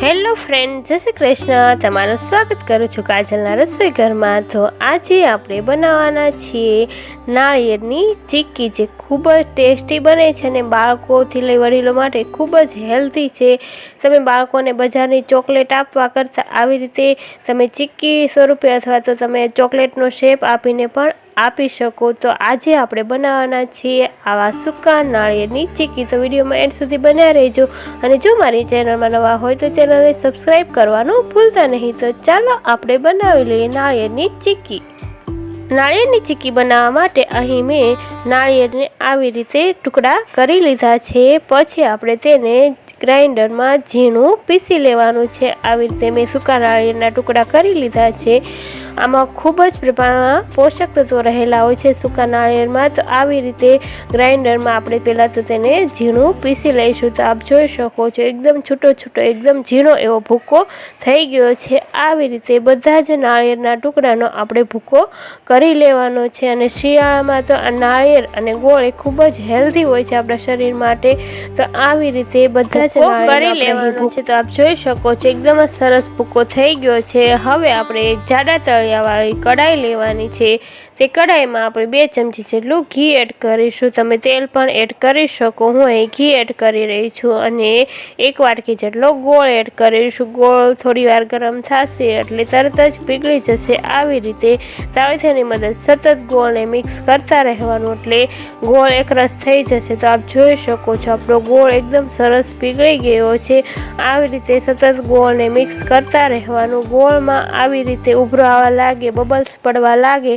Hello friend, જય શ્રી કૃષ્ણ. તમારું સ્વાગત કરું છું કાજલના રસોઈ ઘરમાં તો આજે આપણે બનાવવાના છીએ નાળિયેરની ચીક્કી, જે ખૂબ જ ટેસ્ટી બને છે અને બાળકોથી લઈ વડીલો માટે ખૂબ જ હેલ્ધી છે. તમે બાળકોને બજારની ચોકલેટ આપવા કરતાં આવી રીતે તમે ચીક્કી સ્વરૂપે અથવા તો તમે ચોકલેટનો શેપ આપીને પણ આપી શકો. તો આજે આપણે બનાવવાના છીએ આવા સૂકા નાળિયેરની ચીક્કી તો વિડીયોમાં એન્ડ સુધી બન્યા રહેજો. અને જો મારી ચેનલમાં નવા હોય તો ચેનલને સબસ્ક્રાઈબ કરવાનું ભૂલતા નહીં. તો ચાલો આપણે બનાવી લઈએ નાળિયેરની ચીક્કી નાળિયેરની ચીક્કી બનાવવા માટે અહીં મેં નાળિયેરને આવી રીતે ટુકડા કરી લીધા છે. પછી આપણે તેને ગ્રાઇન્ડરમાં ઝીણું પીસી લેવાનું છે. આવી રીતે મેં સૂકા નાળિયેરના ટુકડા કરી લીધા છે. આમાં ખૂબ જ પ્રમાણમાં પોષક તત્વો રહેલા હોય છે. સૂકા નાળિયેરમાં તો આવી રીતે ગ્રાઇન્ડરમાં આપણે પહેલાં તો તેને ઝીણું પીસી લઈશું. તો આપ જોઈ શકો છો, એકદમ છૂટો છૂટો, એકદમ ઝીણો એવો ભૂકો થઈ ગયો છે. આવી રીતે બધા જ નાળિયેરના ટુકડાનો આપણે ભૂકો કરી લેવાનો છે અને શિયાળામાં તો આ નાળિયેર અને ગોળ એ ખૂબ જ હેલ્ધી હોય છે આપણા શરીર માટે. તો આવી રીતે બધા જ કરી લેવાનું છે તો આપ જોઈ શકો છો એકદમ જ સરસ ભૂકો થઈ ગયો છે. હવે આપણે જાડા તળિયાવાળી કઢાઈ લેવાની છે. તે કઢાઈમાં આપણે બે ચમચી જેટલું ઘી એડ કરીશું. તમે તેલ પણ એડ કરી શકો. હું અહીં ઘી એડ કરી રહી છું અને એક વાટકી જેટલો ગોળ એડ કરીશું. ગોળ થોડી વાર ગરમ થશે એટલે તરત જ પીગળી જશે. આવી રીતે તાવેથાની મદદ સતત ગોળને મિક્સ કરતા રહેવાનું એટલે ગોળ એકરસ થઈ જશે. તો આપ જોઈ શકો છો, આપણો ગોળ એકદમ સરસ પીગળી ગયો છે. આવી રીતે સતત ગોળને મિક્સ કરતા રહેવાનું. ગોળમાં આવી રીતે ઉભરો આવવા લાગે, બબલ્સ પડવા લાગે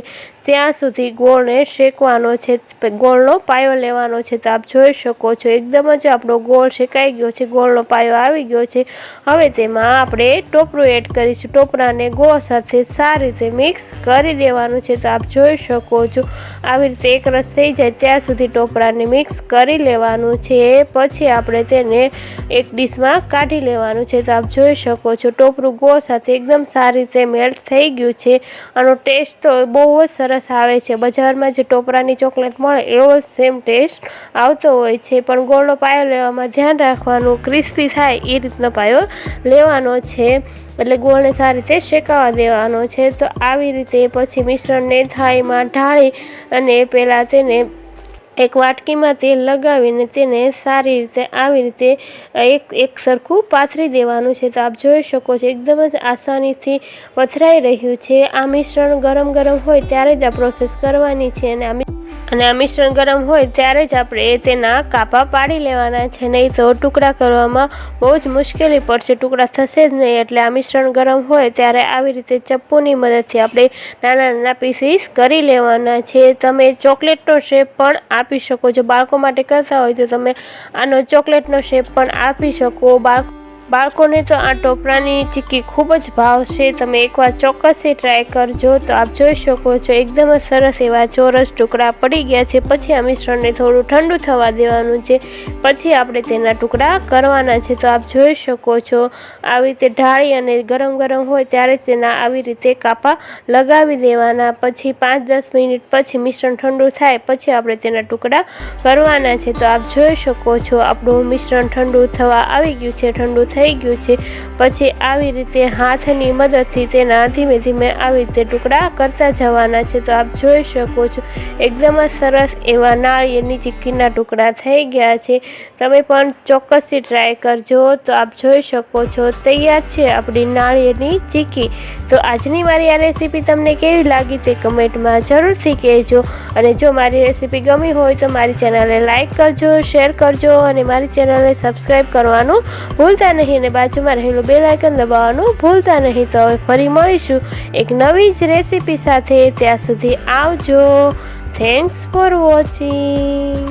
ત્યાં સુધી ગોળને શેકવાનો છે, ગોળનો પાયો લેવાનો છે. તો આપ જોઈ શકો છો, એકદમ જ આપણો ગોળ શેકાઈ ગયો છે, ગોળનો પાયો આવી ગયો છે. હવે તેમાં આપણે ટોપરું એડ કરીશું. ટોપરાને ગોળ સાથે સારી રીતે મિક્સ કરી દેવાનું છે. તો આપ જોઈ શકો છો, આવી રીતે એક રસ થઈ જાય ત્યાં સુધી ટોપરાને મિક્સ કરી લેવાનું છે. પછી આપણે તેને એક ડીશમાં કાઢી લેવાનું છે. તો આપ જોઈ શકો છો, ટોપરું ગોળ સાથે એકદમ સારી રીતે મેલ્ટ થઈ ગયું છે. આનો ટેસ્ટ તો બહુ જ સરસ સરસ આવે છે. બજારમાં જે ટોપરાની ચોકલેટ મળે એવો સેમ ટેસ્ટ આવતો હોય છે. પણ ગોળનો પાયો લેવામાં ધ્યાન રાખવાનું ક્રિસ્પી થાય એ રીતનો પાયો લેવાનો છે. એટલે ગોળને સારી રીતે શેકાવા દેવાનો છે. તો આવી રીતે પછી મિશ્રણને થાળીમાં ઢાળી અને પહેલાં તેને એક વાટકીમાં તેલ લગાવીને તેને સારી રીતે, આવી રીતે એક એક સરખું પાથરી દેવાનું છે. તો આપ જોઈ શકો છો, એકદમ જ આસાનીથી પથરાઈ રહ્યું છે. આ મિશ્રણ ગરમ ગરમ હોય ત્યારે જ આ પ્રોસેસ કરવાની છે અને આ અને આ મિશ્રણ ગરમ હોય ત્યારે જ આપણે તેના કાપા પાડી લેવાના છે. નહીં તો ટુકડા કરવામાં બહુ જ મુશ્કેલી પડશે. ટુકડા થશે જ નહીં એટલે આ મિશ્રણ ગરમ હોય ત્યારે આવી રીતે ચપ્પુની મદદથી આપણે નાના નાના પીસીસ કરી લેવાના છે. તમે ચોકલેટનો શેપ પણ આપી શકો છો. બાળકો માટે કરતા હોય તો તમે આનો ચોકલેટનો શેપ પણ આપી શકો. બાળકો બાળકોને તો આ ટોપરાની ચીક્કી ખૂબ જ ભાવશે તમે એકવાર ચોક્કસથી ટ્રાય કરજો. તો આપ જોઈ શકો છો, એકદમ જ સરસ એવા ચોરસ ટુકડા પડી ગયા છે. પછી આ મિશ્રણને થોડું ઠંડુ થવા દેવાનું છે. પછી આપણે તેના ટુકડા કરવાના છે. તો આપ જોઈ શકો છો, આવી રીતે ઢાળી અને ગરમ ગરમ હોય ત્યારે તેના આવી રીતે કાપા લગાવી દેવાના. પછી પાંચ દસ મિનિટ પછી મિશ્રણ ઠંડુ થાય, પછી આપણે તેના ટુકડા કરવાના છે. તો આપ જોઈ શકો છો, આપણું મિશ્રણ ઠંડુ થવા આવી ગયું છે, ઠંડુ થઈ થઈ ગયું છે. પછી આવી રીતે હાથની મદદથી તેના ધીમે ધીમે આવી રીતે ટુકડા કરતા જવાના છે. તો આપ જોઈ શકો છો, એકદમ જ સરસ એવા નાળિયેરની ચીક્કીના ટુકડા થઈ ગયા છે. તમે પણ ચોક્કસથી ટ્રાય કરજો. તો આપ જોઈ શકો છો, તૈયાર છે આપણી નાળિયેરની ચીક્કી તો આજની મારી આ રેસીપી તમને કેવી લાગી તે કમેન્ટમાં જરૂરથી કહેજો. અને જો મારી રેસીપી ગમી હોય તો મારી ચેનલને લાઇક કરજો, શેર કરજો અને મારી ચેનલને સબસ્ક્રાઈબ કરવાનું ભૂલતા નહીં. અને બાજુમાં રહેલું બેલ આઇકન દબાવવાનું ભૂલતા નહીં તો ફરી મળીશું એક નવી જ રેસીપી સાથે ત્યાં સુધી આવજો. Thanks for watching